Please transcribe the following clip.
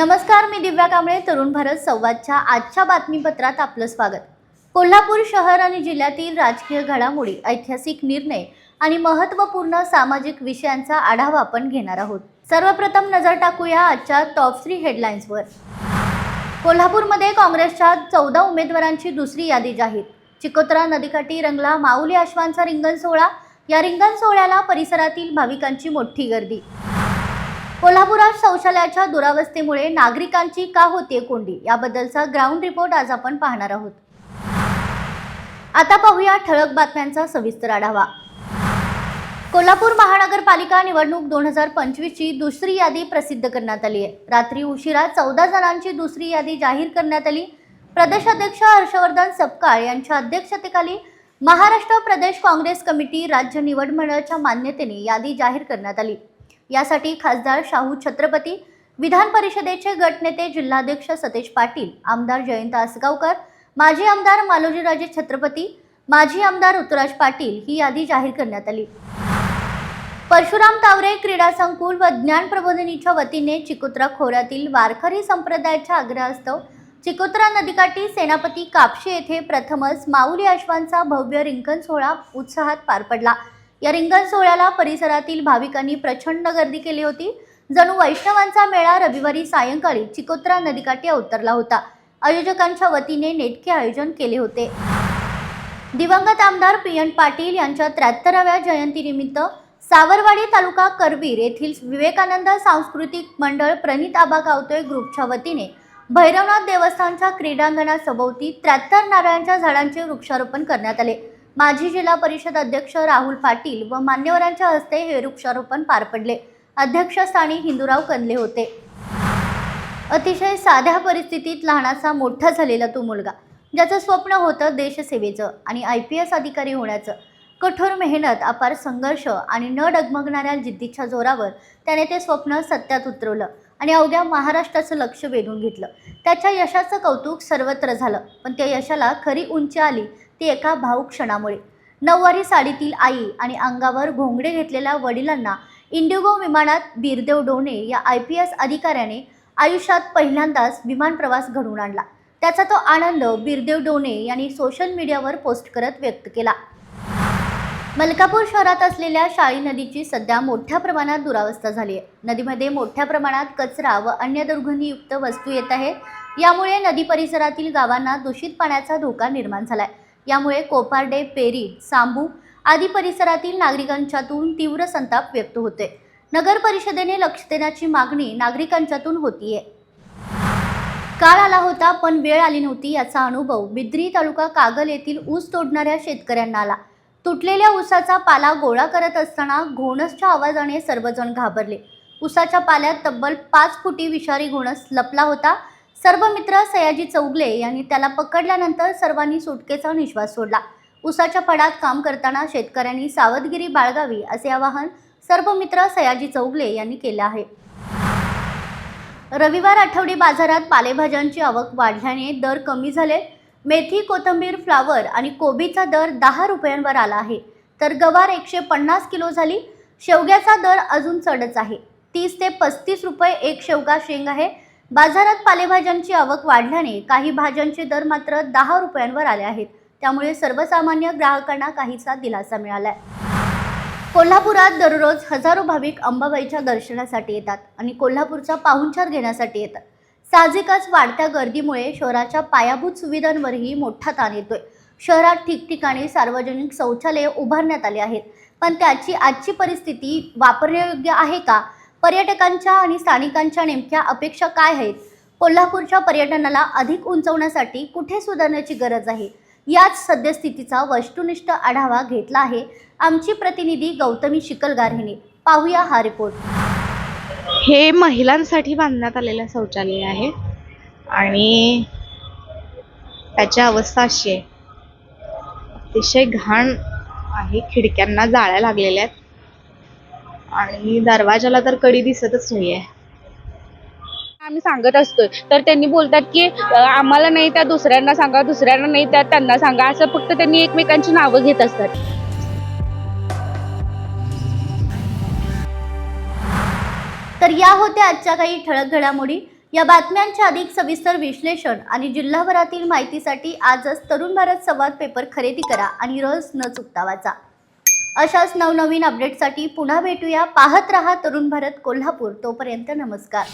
नमस्कार मी दिव्या कांबळे तरुण भारत संवादच्या आजच्या बातमीपत्रात आपलं स्वागत. कोल्हापूर शहर आणि जिल्ह्यातील राजकीय घडामोडी ऐतिहासिक निर्णय आणि महत्त्वपूर्ण सामाजिक विषयांचा आढावा आपण घेणार आहोत. सर्वप्रथम नजर टाकूया आजच्या टॉप थ्री हेडलाईन्सवर कोल्हापूरमध्ये काँग्रेसच्या चौदा उमेदवारांची दुसरी यादी जाहीर. चिकोत्रा नदीकाठी रंगला माऊली अश्वांचा रिंगण सोहळा या रिंगण सोहळ्याला परिसरातील भाविकांची मोठी गर्दी. कोल्हापुरात शौचालयाच्या दुरावस्थेमुळे नागरिकांची का होते कोंडी? याबद्दलचा ग्राउंड रिपोर्ट आज आपण पाहणार आहोत. आता पाहूया ठळक बातम्यांचा सविस्तर आढावा. कोल्हापूर महानगरपालिका निवडणूक दोन हजार पंचवीसची दुसरी यादी प्रसिद्ध करण्यात आली आहे. रात्री उशिरा चौदा जणांची दुसरी यादी जाहीर करण्यात आली. प्रदेशाध्यक्ष हर्षवर्धन सपकाळ यांच्या अध्यक्षतेखाली महाराष्ट्र प्रदेश काँग्रेस कमिटी राज्य निवड मंडळाच्या मान्यतेने यादी जाहीर करण्यात आली. यासाठी खासदार शाहू छत्रपती विधान परिषदेचे गटनेते जिल्हाध्यक्ष सतेज पाटील आमदार जयंत आसगावकर माजी आमदार मालोजीराजे छत्रपती माजी आमदार ऋतुराज पाटील ही यादी जाहीर करण्यात आली. परशुराम तावरे क्रीडा संकुल व ज्ञान प्रबोधिनीच्या वतीने चिकोत्रा खोऱ्यातील वारकरी संप्रदायाच्या आग्रहास्तव चिकोत्रा नदीकाठी सेनापती कापशी येथे प्रथमच माऊली अश्वांचा भव्य रिंकन सोहळा उत्साहात पार पडला. या रिंगण सोहळ्याला परिसरातील भाविकांनी प्रचंड गर्दी केली होती. जणू वैष्णवांचा मेळा रविवारी सायंकाळी चिकोत्रा नदीकाठी अवतरला होता. आयोजकांच्या वतीने नेटके आयोजन केले होते. दिवंगत आमदार पी एन पाटील यांच्या त्र्याहत्तराव्या जयंतीनिमित्त सावरवाडी तालुका करवीर येथील विवेकानंद सांस्कृतिक मंडळ प्रणित आबा गावतोय ग्रुपच्या वतीने भैरवनाथ देवस्थानच्या क्रीडांगणासभोवती त्र्याहत्तर नारळांच्या झाडांचे वृक्षारोपण करण्यात आले. माजी जिल्हा परिषद अध्यक्ष राहुल पाटील व मान्यवरांच्या हस्ते हे वृक्षारोपण पार पडले. अध्यक्षस्थानी हिंदूराव कनले होते. अतिशय साध्या परिस्थितीत लहानाचा मोठा झालेला तो मुलगा ज्याचं स्वप्न होतं देशसेवेचं आणि आय पी एस अधिकारी होण्याचं. कठोर मेहनत अपार संघर्ष आणि न डगमगणाऱ्या जिद्दीच्या जोरावर त्याने ते स्वप्न सत्यात उतरवलं आणि अवघ्या महाराष्ट्राचं लक्ष वेधून घेतलं. त्याच्या यशाचं कौतुक सर्वत्र झालं पण त्या यशाला खरी उंची आली ते एका भाऊ क्षणामुळे. नऊवारी साडीतील आई आणि अंगावर घोंगडे घेतलेल्या वडिलांना इंडिगो विमानात बीरदेव डोणे या आय पी एस अधिकाऱ्याने आयुष्यात पहिल्यांदाच विमान प्रवास घडवून आणला. त्याचा तो आनंद बीरदेव डोणे यांनी सोशल मीडियावर पोस्ट करत व्यक्त केला. मलकापूर शहरात असलेल्या शाळी नदीची सध्या मोठ्या प्रमाणात दुरावस्था झाली आहे. नदीमध्ये मोठ्या प्रमाणात कचरा व अन्य दुर्गंधीयुक्त वस्तू येत आहे. यामुळे नदी परिसरातील गावांना दूषित पाण्याचा धोका निर्माण झाला आहे यामुळे कोपार्डे पेरी सांबू आदी परिसरातील नागरिकांच्यातून तीव्र संताप व्यक्त होते नगर परिषदेने लक्ष देण्याची मागणी नागरिकांच्यातून होतीये. काळ आला होता पण वेळ आली नव्हती याचा अनुभव बिद्री तालुका कागल येथील ऊस तोडणाऱ्या शेतकऱ्यांना आला. तुटलेल्या ऊसाचा पाला गोळा करत असताना घोणसच्या आवाजाने सर्वजण घाबरले. ऊसाच्या पाल्यात तब्बल पाच फुटी विषारी घोणस लपला होता. सर्व मित्र सयाजी चौगले यांनी त्याला पकडल्यानंतर सर्वांनी सुटकेचा निश्वास सोडला. उसाच्या फडात काम करताना शेतकऱ्यांनी सावधगिरी बाळगावी असे आवाहन सर्व मित्र सयाजी चौगले यांनी केलं आहे. रविवार आठवडी बाजारात पालेभाज्यांची आवक वाढल्याने दर कमी झाले. मेथी कोथिंबीर फ्लावर आणि कोबीचा दर दहा रुपयांवर आला आहे. तर गवार एकशे पन्नास किलो झाली. शेवग्याचा दर अजून चढच आहे. तीस ते पस्तीस रुपये एक शेवगा शेंग आहे. बाजारात पालेभाज्यांची आवक वाढल्याने काही भाज्यांचे दर मात्र दहा रुपयांवर आले आहेत. त्यामुळे सर्वसामान्य ग्राहकांना काहीसा दिलासा मिळालाय. कोल्हापुरात दररोज हजारो भाविक अंबाबाईच्या दर्शनासाठी येतात आणि कोल्हापूरचा पाहुणचार घेण्यासाठी येतात. साहजिकच वाढत्या गर्दीमुळे शहराच्या पायाभूत सुविधांवरही मोठा ताण येतोय. शहरात ठिकठिकाणी सार्वजनिक शौचालये उभारण्यात आली आहेत. पण त्याची आजची परिस्थिती वापरण्यायोग्य आहे का? पर्यटकांच्या आणि स्थानिकांच्या नेमक्या अपेक्षा काय आहेत? कोल्हापूरच्या पर्यटनाला अधिक उंचवण्यासाठी कुठे सुधारण्याची गरज आहे? याच सद्यस्थितीचा वस्तुनिष्ठ आढावा घेतला आहे आमची प्रतिनिधी गौतमी शिकलगार हिने पाहूया हा रिपोर्ट. हे महिलांसाठी बांधण्यात आलेलं शौचालय आहे आणि त्याची अवस्था अशी आहे. अतिशय घाण आहे खिडक्यांना जाळ्या लागलेल्या आहेत. आणि दरवाजाला तर कडी दिसतच नाहीये. आम्ही सांगत असतोय. तर त्यांनी बोलतात की आम्हाला नाही त्या दुसऱ्यांना सांगा दुसऱ्यांना नाही त्या त्यांना सांगा. असं फक्त त्यांनी एकमेकांची नावं घेत असतात. तर या होत्या आजच्या काही ठळक घडामोडी. या बातम्यांचे अधिक सविस्तर विश्लेषण आणि जिल्हाभरातील माहितीसाठी आजच तरुण भारत संवाद पेपर खरेदी करा आणि रस न चुकता वाचा. अशाच नवनवीन अपडेटसाठी पुन्हा भेटूया. पाहत रहा तरुण भारत कोल्हापूर. तोपर्यंत नमस्कार.